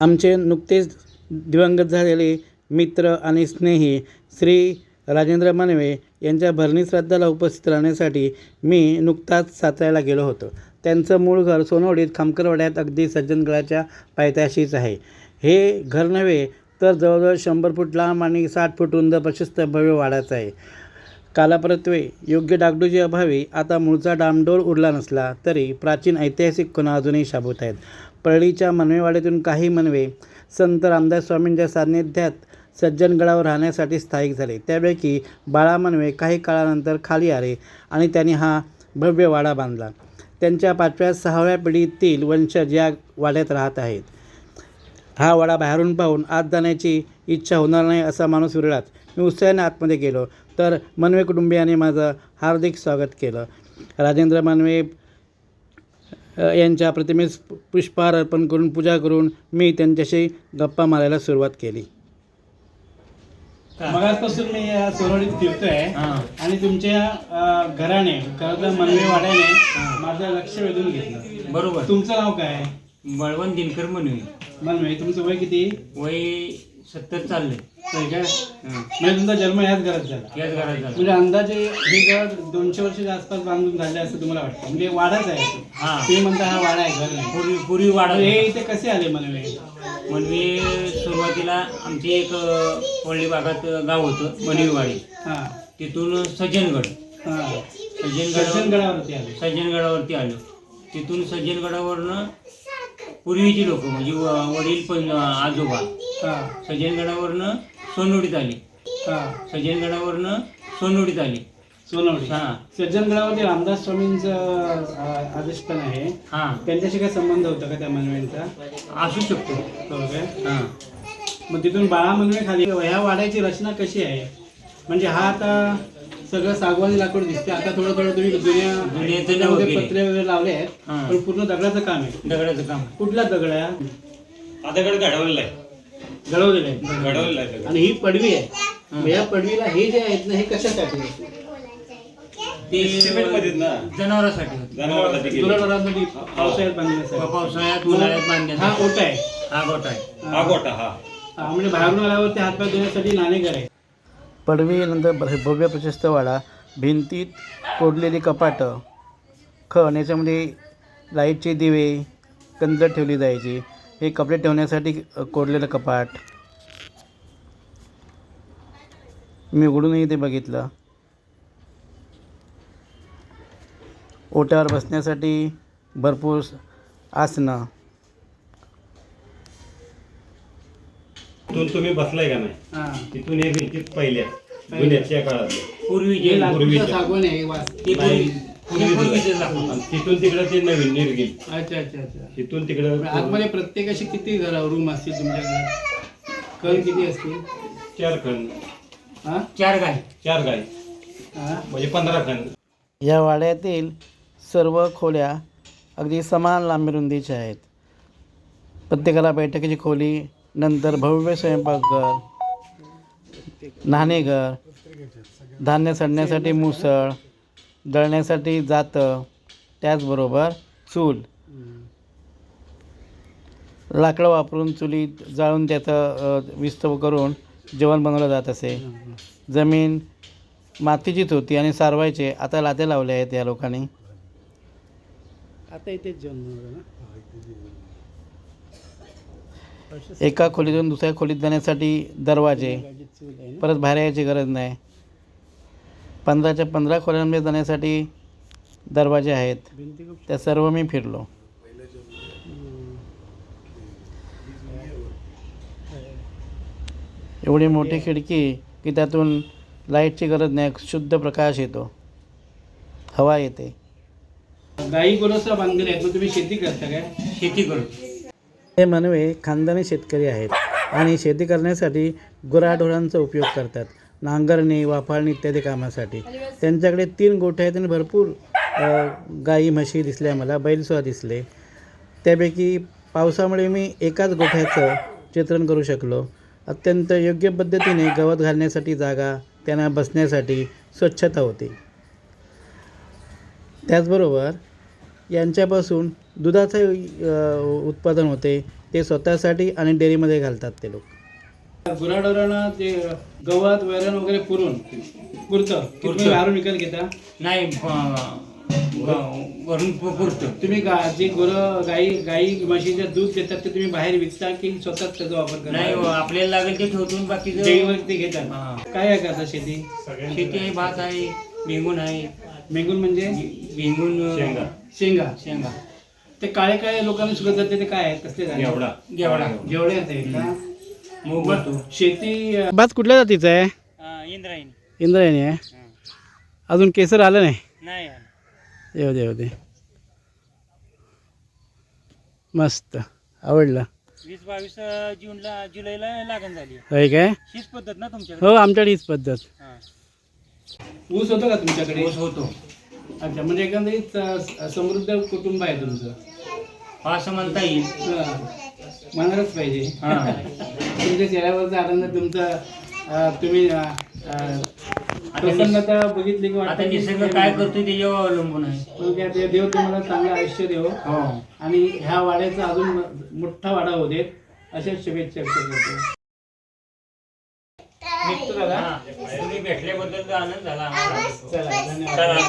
आमचे नुकतेच दिवंगत झालेले मित्र आणि स्नेही श्री राजेंद्र मानवे यांच्या भरणी श्राद्धाला उपस्थित राहण्यासाठी मी नुकताच साताऱ्याला गेलो होतो. त्यांचं मूळ घर सोनवडीत खामकरवाड्यात अगदी सज्जनगडाच्या पायथ्याशीच आहे. हे घर नव्हे तर जवळजवळ शंभर फूट लांब आणि साठ फूट रुंद प्रशस्त भव्य वाडाचं आहे. कालापरत्वे योग्य डागडुजी अभावी आता मूळचा डामडोर उरला नसला तरी प्राचीन ऐतिहासिक खुणा अजूनही शाबूत आहेत. परळीच्या मनवेवाड्यातून काही मनवे संत रामदास स्वामींच्या सान्निध्यात सज्जनगडावर राहण्यासाठी स्थायिक झाले. त्यापैकी बाळा मनवे काही काळानंतर खाली आले आणि त्यांनी हा भव्य वाडा बांधला. त्यांच्या पाचव्या सहाव्या पिढीतील वंशज या वाड्यात राहत आहेत. हा वाडा बाहेरून पाहून आत जाण्याची इच्छा होणार नाही असा माणूस विरळात मी उत्साहाने आतमध्ये गेलो. तर मनवे कुटुंबियाने माझं हार्दिक स्वागत केलं. राजेंद्र मानवे यांच्या प्रतिमेस पुष्पहार अर्पण करून पूजा करून मी त्यांच्याशी गप्पा मारायला सुरुवात केली. मगासपासून मी या सोनवडीत फिरतोय आणि तुमच्या घराने तर मनवे वाड्याने माझं लक्ष वेधून घेतलं. बरोबर. तुमचं नाव काय? बळवंत दिनकर म्हणून मनवे तुमचं वय किती? वय सत्तर चाललंय. होय काय म्हणजे तुमचा जन्म याच घरात झाला. याच घरात झालं. म्हणजे अंदाजे हे घर दोनशे वर्षाच्या आसपास बांधून झाले असं तुम्हाला वाटतं? म्हणजे वाडाच आहे तो. हा. तुम्ही म्हणता हा वाडा आहे घर नाही. पूर्वी पूर्वी वाडा तर हे इथे कसे आले मनवे? म्हणजे सुरुवातीला आमची एक अं, भागात गाव होतं मनिवाडी हा. तिथून सज्जनगड हा. सज्जनगड सज्जनगडावरती आले. सज्जनगडावरती आलो. तिथून सज्जनगडावरनं पूर्वीची लोक म्हणजे व- वडील पण आजोबा. हा. सज्जनगडावरनं सोनवडीत आले. हा. सज्जनगडावरनं सोनवडीत आले. सोनवडी. हा. सज्जनगडावरती रामदास स्वामींचं अ, आदेशस्थान आहे. हा. त्यांच्याशी काय संबंध होता का त्या मनवेंचा? असू शकतो. हो काय हा. मग तिथून बाळा मनवे खाली ह्या वाड्याची रचना कशी आहे? म्हणजे हा आता सगळं सागवानी लाकूड दिसते आता थोडं थोडं तुम्ही जुन्या जुन्याचं त्याच्यामध्ये वगैरे. पत्रे वगैरे लावले आहेत हा. पण पूर्ण दगडाचं काम आहे. दगडाचं काम कुठला दगड आहे हा? हा दगड घडवलेला आहे. घडवलेला आहे. घडवलेला आहे दगड आणि ही पडवी आहे. मग या पडवीला हे जे आहेत ना हे कशासाठी? ते सिमेंटमध्येच ना? जनावरांसाठी होते. जनावरांसाठी केली. गुराढोरांसाठी पावसाळ्यात बांधण्यासाठी पावसाळ्यात उन्हाळ्यात हा बांधण्यासाठी ओटा आहे. हा गोठा आहे. हा गोटा हा. हा, म्हणजे बाहेरून आल्यावर ते हातपाय धुण्यासाठी नाणेघर आहे. पडवी नंतर भव्य प्रशस्त वाडा भिंतीत कोडलेली कपाटं खण याच्यामध्ये लाईटचे दिवे कंद ठेवली जायची. हे कपडे ठेवण्यासाठी अ, कोडलेलं कपाट. मी उघडूनही ते बघितलं. ओट्यावर बसण्यासाठी भरपूर आसनं. तिथून तुम्ही बसलाय का नाही? हां. तिथून हे भिंतीत पहिल्या जुन्याच्या काळातल्या. पूर्वीचे हे हे पूर्वी. आणि तिथून तिकडं ते नवीन निर्गिल अच्छा अच्छा अच्छा. तिथून तिकडं आतमध्ये प्रत्येक अशी किती घर रूम असतील तुमच्या घरात? कल किती असतील? चार खण हा? चार गाय. चार गाय. हा? म्हणजे पंधरा खण या वाड्यातील सर्व खोल्या अगदी समान लांबी रुंदीच्या आहेत. प्रत्येकाला बैठकीची खोली नंतर भव्य स्वयंपाकघर न्हाणेघर धान्य सडण्यासाठी मुसळ दळण्यासाठी जातं. त्याचबरोबर चूल. लाकडं वापरून चुलीत जाळून त्याचं विस्तव करून जेवण बनवलं जात असे. जमीन मातीचीच होती आणि सारवायचे. आता लाद्या लावल्या आहेत या लोकांनी. आता इथेच जेवण एका खोलीतून दुसऱ्या खोलीत जाण्यासाठी दरवाजे. परत बाहेर यायची गरज नाही. पंधराच्या पंधरा खोल्यांमध्ये जाण्यासाठी दरवाजे आहेत. त्या सर्व मी फिरलो. एवढी मोठी खिडकी की त्यातून लाईटची गरज नाही शुद्ध प्रकाश येतो. हवा येते. गाई गोरसा बांधलेले आहेत तुम्ही शेती करता काय? शेती करतो हे मनवे खानदानी शेतकरी आहेत आणि शेती करण्यासाठी गुराढोरांचा उपयोग करतात. नांगरणी वाफाळणी इत्यादी कामासाठी. त्यांच्याकडे तीन गोठे आहेत आणि भरपूर गाई म्हशी दिसल्या मला बैलसुद्धा दिसले. त्यापैकी पावसामुळे मी एकाच गोठ्याचं चित्रण करू शकलो. अत्यंत योग्य पद्धतीने गवत घालण्यासाठी जागा त्यांना बसण्यासाठी स्वच्छता होती. त्याचबरोबर यांच्यापासून दुधाचं उत्पादन होते. ते स्वतःसाठी आणि डेअरीमध्ये घालतात ते लोक. गुराढोरांना ते गवत वैरण वगैरे पुरून पुरतं. की तुम्ही बाहेरून विकत घेता? नाही वरून पुरतं. तुम्ही गा जी गुरं गाई गाई म्हशीचं दूध देतात ते तुम्ही बाहेर विकता की स्वतःच त्याचा वापर नाही करता आपल्याला लागेल ते ठेवतून बाकीचं डेअरीवर ते घेतात. हा. काय आहे करता शेती? शेती आहे भात आहे बेंगून आहे. मेंगून म्हणजे? बेंगून शेंगा. शेंगा. शेंगा. ते काळे काळे लोकांना सुद्धा जाते ते काय आहे? कसले झाले? एवढा गेवडा जेवढे ते का? शेती भात कुठल्या जातीचा आहे? इंद्रायणी. इंद्रायणी आहे. अजून केसर आलं नाही? नाही येऊ दे येऊ दे. मस्त. आवडलं. वीस बावीस जूनला जुलैला लागण झाली होय काय? हीच पद्धत ना तुमच्याकडे? हो आमच्याकडे हीच पद्धत. हा. ऊस होतो का तुमच्याकडे? ऊस होतो. अच्छा म्हणजे एकंदरीत अ, समृद्ध कुटुंब आहे तुमचं. हा असं म्हणता येईल. हा. म्हणायलाच पाहिजे. हा. तुमच्या चेहऱ्यावरचा आनंद तुमचा तुम्ही प्रसन्नता बघितली की आता वाटतं की निसर्ग काय अवलंबून आहे. तो काय ते देव तुम्हाला चांगलं आयुष्य देव. हो. आणि ह्या वाड्याचा अजून मोठा वाडा होऊ देत. अशाच शुभेच्छा व्यक्त करतो. निघतो दादा हा. तुम्ही भेटल्याबद्दल आनंद झाला आम्हाला. चला धन्यवाद. चला